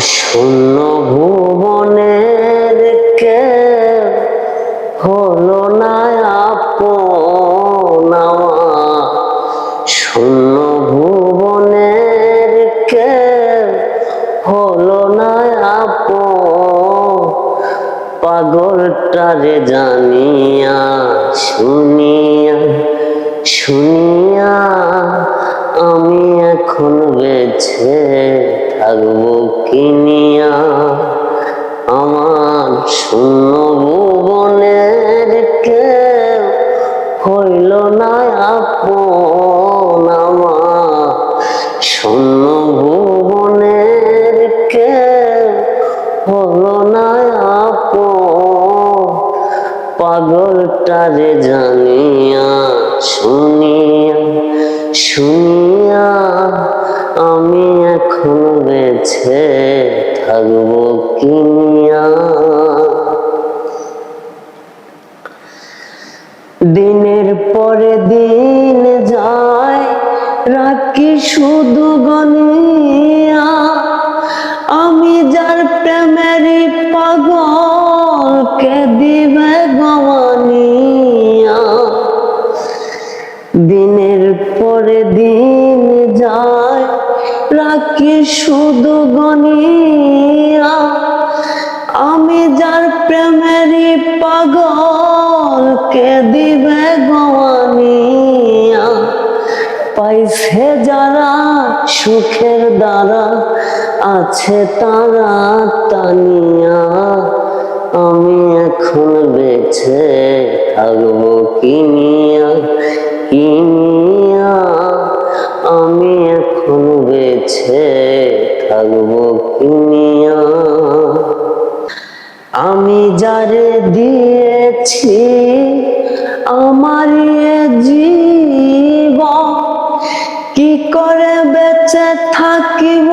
শূন্য ভুবনের কে হলো না আপন আমার। শূন্য ভুবনের কে হলো না আপন। পাগলটারে জানিয়া শুনিয়া শুনিয়া আমি এখন বেছে থাকব কিনিয়া আমার শূন্য ভুবনের কেউ হইল না আপন, আমার শূন্য ভুবনের কেউ হলো না আপন। পাগলটারে জানিয়া, শুনিয়া শুনিয়া আমি এখন বেছে থাকব কিনিয়া দিনের পরে দিন যায়, রাখি শুধু গনিয়া। আমি যার প্রেমের পাগল, কে দিবে গমানিয়া দিনের পরে দিন যায় রাখি শুধু গনিয়া। আমি যার প্রেমেরই পাগল, কে দিবে গমানিয়া পাইছে যারা সুখের দ্বারা, আছে তারা তানিয়া আমি এখন বেছে থাকব কিনিয়া কিনিয়া বেছে থাকব আমি যারে দিয়েছি আমার এ জীবন, কি করে বেঁচে থাকিব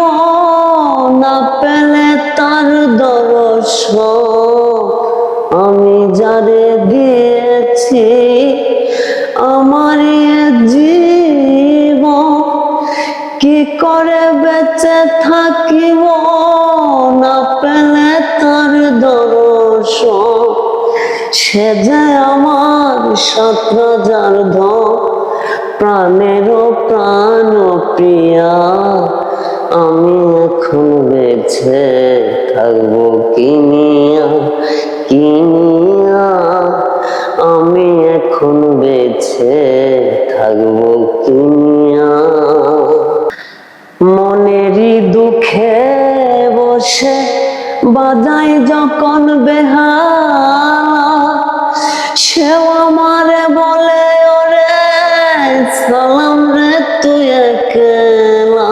না পেলে তার দর্শন আমি যারে দিয়েছি আমার কি করে বেঁচে থাকিব না পেলে তার দর্শন সে যে আমার সত্রজার ধন প্রাণের প্রাণ প্রিয়া, আমি এখন বেছে থাকব কিনিয়া মনেরই দুঃখে বসে বাজাই যখন বেহা। সেও আমারে বলে, ওরে সালাম রে তুই একলা।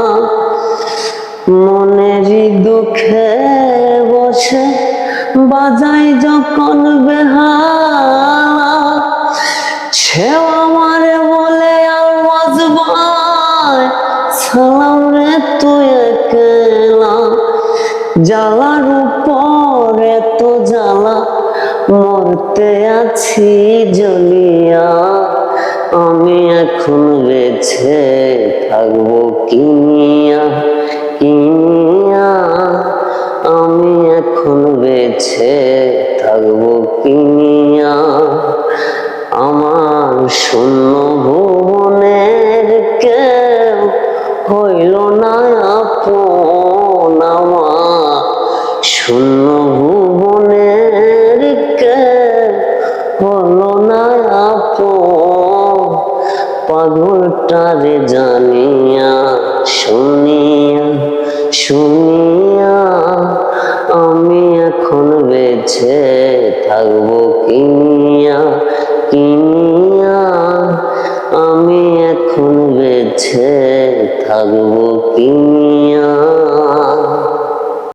মনেরই দুঃখে বসে বাজাই যখন বেহালা সেও আমারে বলে মরতে আছি জ্বলিয়া আমি এখন বেছে থাকব কিনিয়া কিনিয়া আমি এখন বেছে থাকব কিনিয়া আমার শূন্য ভুবনের কেউ হইল না আপন আমার। শূন্য হলো না আপন পাগলটারে জানিয়া, শুনিয়া শুনিয়া আমি এখন বেছে থাকব কিনিয়া কিনিয়া আমি এখন বেছে থাকব কিনিয়া।